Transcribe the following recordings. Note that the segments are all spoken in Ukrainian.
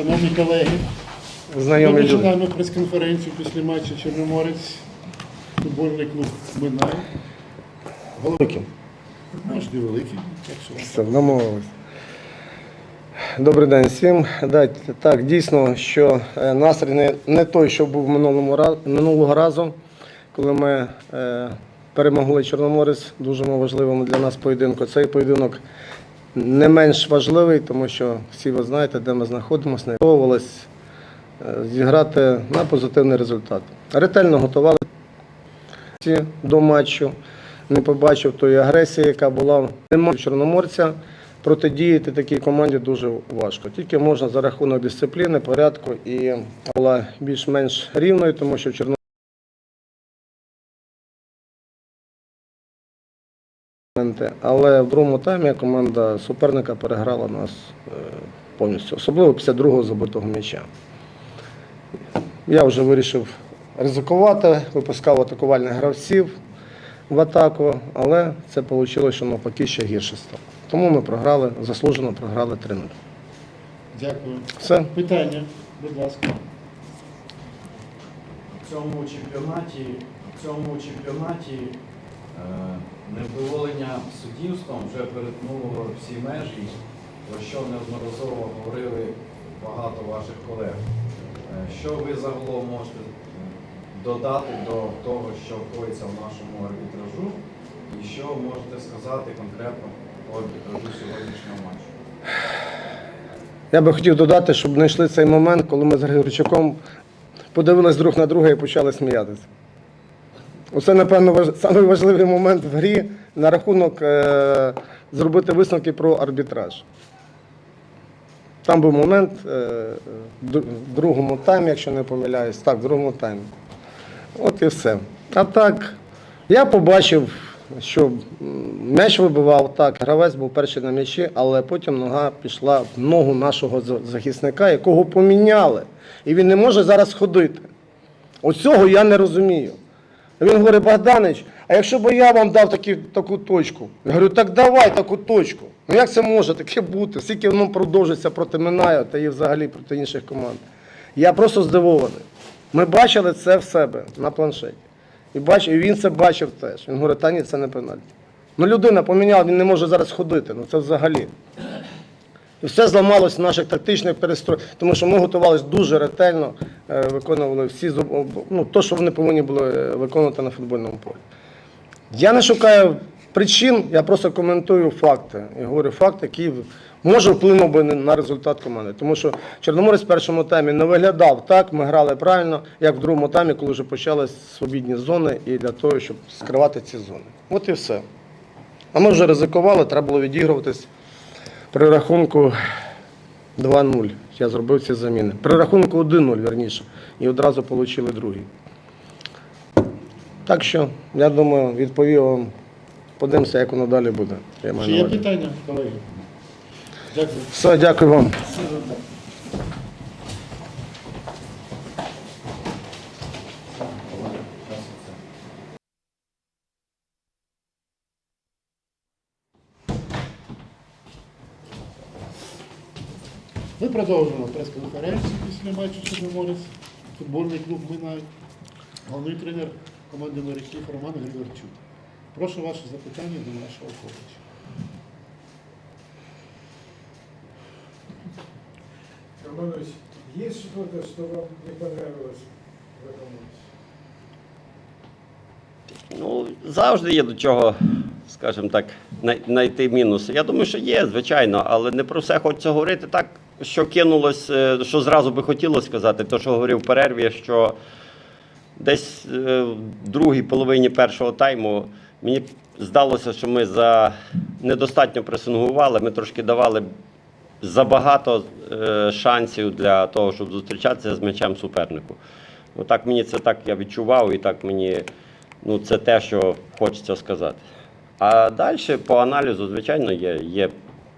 Шановні колеги, ми Знайомі люди. починаємо прес-конференцію після матчу Чорноморець, футбольний клуб Минай. Великим. Можливо, великий, якщо. Все, домовились. Добрий день всім. Да, Так, дійсно, що е, настрій не, не той, що був минулому раз, минулого разу, коли ми е, перемогли Чорноморець, дуже важливому для нас поєдинку. Цей поєдинок не менш важливий, тому що всі ви знаєте, де ми знаходимося, не готувалися зіграти на позитивний результат. Ретельно готували до матчу. Не побачив тої агресії, яка була Нема чорноморця. Протидіяти такій команді дуже важко. Тільки можна за рахунок дисципліни, порядку і була більш-менш рівною, тому що в моменти. Але в другому таймі команда суперника переграла нас е, повністю, особливо після другого забитого м'яча. Я вже вирішив ризикувати, випускав атакувальних гравців в атаку, але це вийшло, що навпаки ще гірше стало. Тому ми програли, заслужено програли 3-0. Дякую. Все. Питання, будь ласка. В цьому чемпіонаті, в цьому чемпіонаті невдоволення суддівством вже перетнуло всі межі, про що неодноразово говорили багато ваших колег. Е, Що ви загалом можете е, додати до того, що коїться в нашому арбітражу, і що можете сказати конкретно по арбітражу сьогоднішнього матчу? Я би хотів додати, щоб знайшли цей момент, коли ми з Григорчуком подивились друг на друга і почали сміятися. Оце, напевно, важливий момент в грі на рахунок е... зробити висновки про арбітраж. Там був момент е... в другому таймі, якщо не помиляюсь, так, в другому таймі. От і все. А так, я побачив, що м'яч вибивав, так, гравець був перший на м'ячі, але потім нога пішла в ногу нашого захисника, якого поміняли. І він не може зараз ходити. Оцього я не розумію. Він говорить, Богданич, а якщо б я вам дав такі, таку точку? Я говорю, так давай таку точку. Ну як це може таке бути? Скільки воно продовжиться проти Минаю та і взагалі проти інших команд? Я просто здивований. Ми бачили це в себе на планшеті. І, бач, і він це бачив теж. Він говорить, та ні, це не пенальті. Ну людина поміняла, він не може зараз ходити. Ну це взагалі. І все зламалось в наших тактичних перестроях, тому що ми готувалися дуже ретельно, виконували всі ну, то, що вони повинні були е, виконувати на футбольному полі. Я не шукаю причин, я просто коментую факти. І говорю факт, який може вплинув би на результат команди. Тому що Чорноморець в першому таймі не виглядав так, ми грали правильно, як в другому таймі, коли вже почались свобідні зони і для того, щоб скривати ці зони. От і все. А ми вже ризикували, треба було відігруватись при рахунку 2-0. Я зробив ці заміни. При рахунку 1-0, верніше. І одразу отримали другий. Так що, я думаю, відповів вам. Подивимося, як воно далі буде. Я маю Чи на є увазі. питання, колеги? Дякую. Все, дякую вам. Ми продовжуємо прес-конференцію після матчу Чорноморець, футбольний клуб Минай, головний тренер команди моряків Роман Григорчук. Прошу ваше запитання до нашого коуча. Романович, есть что-то, что вам не понравилось в этом? Ну, завжди є до чого, скажімо так, знайти мінуси. Я думаю, що є, звичайно, але не про все хочеться говорити так, що кинулось, е, що зразу би хотілося сказати, то, що говорив в перерві, що десь е, в другій половині першого тайму мені здалося, що ми за недостатньо пресингували, ми трошки давали забагато е, шансів для того, щоб зустрічатися з м'ячем супернику. Отак мені це так я відчував, і так мені ну, це те, що хочеться сказати. А далі по аналізу, звичайно, є, є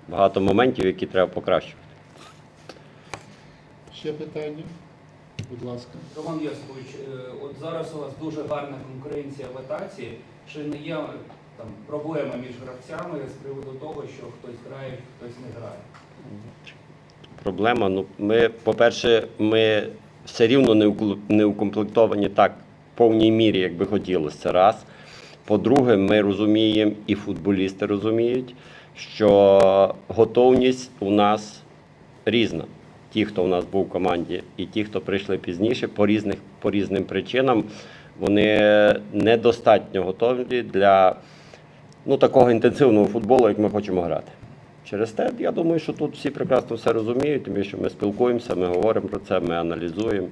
багато моментів, які треба покращувати. Ще питання? Будь ласка. Роман Яскович, е, от зараз у вас дуже гарна конкуренція в атаці. Чи не є там проблема між гравцями з приводу того, що хтось грає, хтось не грає? проблема. Ну, ми, по-перше, ми все рівно не укомплектовані так в повній мірі, як би хотілося. Раз. По-друге, ми розуміємо, і футболісти розуміють, що готовність у нас різна. Ті, хто у нас був в команді, і ті, хто прийшли пізніше, по різних по різним причинам, вони недостатньо готові для ну, такого інтенсивного футболу, як ми хочемо грати. Через те, я думаю, що тут всі прекрасно все розуміють, тому що ми спілкуємося, ми говоримо про це, ми аналізуємо.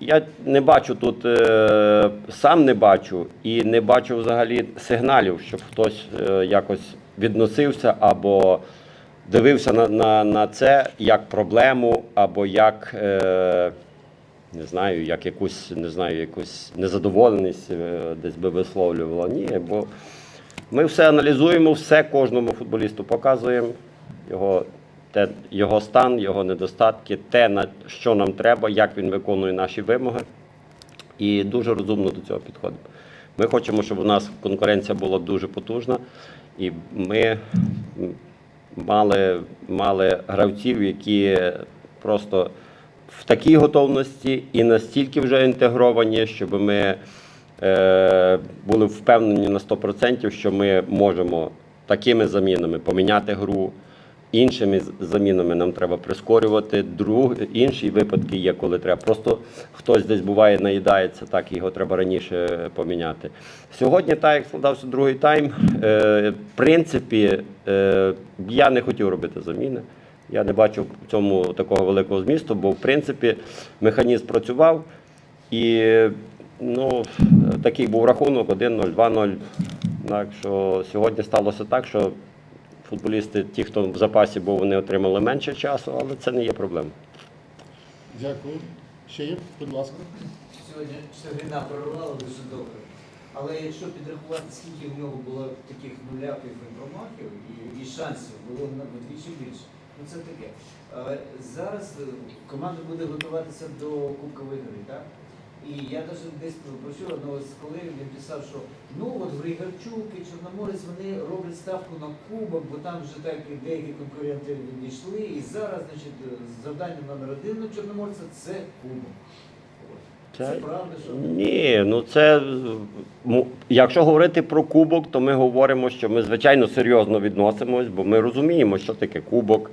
Я не бачу тут, е, сам не бачу і не бачу взагалі сигналів, щоб хтось е, якось відносився або дивився на, на, на це як проблему, або як. Е, не знаю, як якусь, не знаю, якусь незадоволеність е, десь би висловлювала. Ні, бо ми все аналізуємо, все кожному футболісту показуємо, його, те, його стан, його недостатки, те, на що нам треба, як він виконує наші вимоги. І дуже розумно до цього підходимо. Ми хочемо, щоб у нас конкуренція була дуже потужна, і ми мали, мали гравців, які просто в такій готовності і настільки вже інтегровані, щоб ми е, були впевнені на 100%, що ми можемо такими замінами поміняти гру. Іншими замінами нам треба прискорювати. Друг, інші випадки є, коли треба. Просто хтось десь буває, наїдається, так його треба раніше поміняти. Сьогодні, так як складався другий тайм, е, в принципі, е, я не хотів робити заміни. Я не бачу в цьому такого великого змісту, бо в принципі механізм працював і ну, такий був рахунок 1-0, 2-0. Так що сьогодні сталося так, що футболісти, ті, хто в запасі був, вони отримали менше часу, але це не є проблема. Дякую. Ще є, будь ласка. Сьогодні Шагрина прорвала дуже добре. Але якщо підрахувати, скільки в нього було таких нуляків і промахів і, і шансів, було на вдвічі більше. Ну це таке. Е, Зараз е, команда буде готуватися до Кубкової гри, так? І я навіть десь почув одного з колегів, він писав, що ну от Григорчук і Чорноморець вони роблять ставку на кубок, бо там вже так і деякі конкуренти відійшли. І зараз, значить, завдання номер один у Чорноморця це кубок. Це Це- правда, що Ні, ну це якщо говорити про кубок, то ми говоримо, що ми звичайно серйозно відносимось, бо ми розуміємо, що таке кубок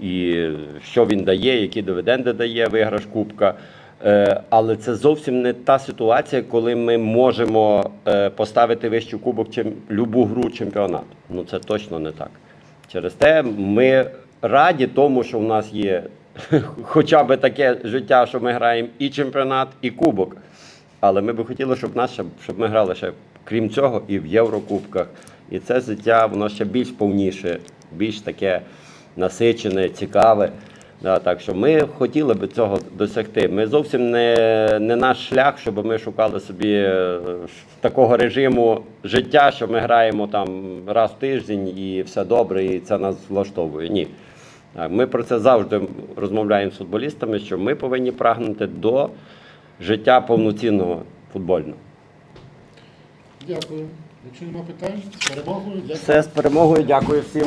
і що він дає, які дивіденди дає виграш кубка. Е, Але це зовсім не та ситуація, коли ми можемо е, поставити вищу кубок чим любу гру чемпіонату. Ну це точно не так. Через те ми раді тому, що в нас є хоча б таке життя, що ми граємо і чемпіонат, і кубок. Але ми би хотіли, щоб нас щоб ми грали ще, крім цього, і в Єврокубках. І це життя воно ще більш повніше, більш таке насичене, цікаве. Да, так що ми хотіли би цього досягти. Ми зовсім не, не наш шлях, щоб ми шукали собі е, такого режиму життя, що ми граємо там раз в тиждень і все добре, і це нас влаштовує. Ні. Ми про це завжди розмовляємо з футболістами, що ми повинні прагнути до життя повноцінного футбольного. Дякую. Якщо нема питань, з перемогою. Дякую. Все з перемогою. Дякую всім.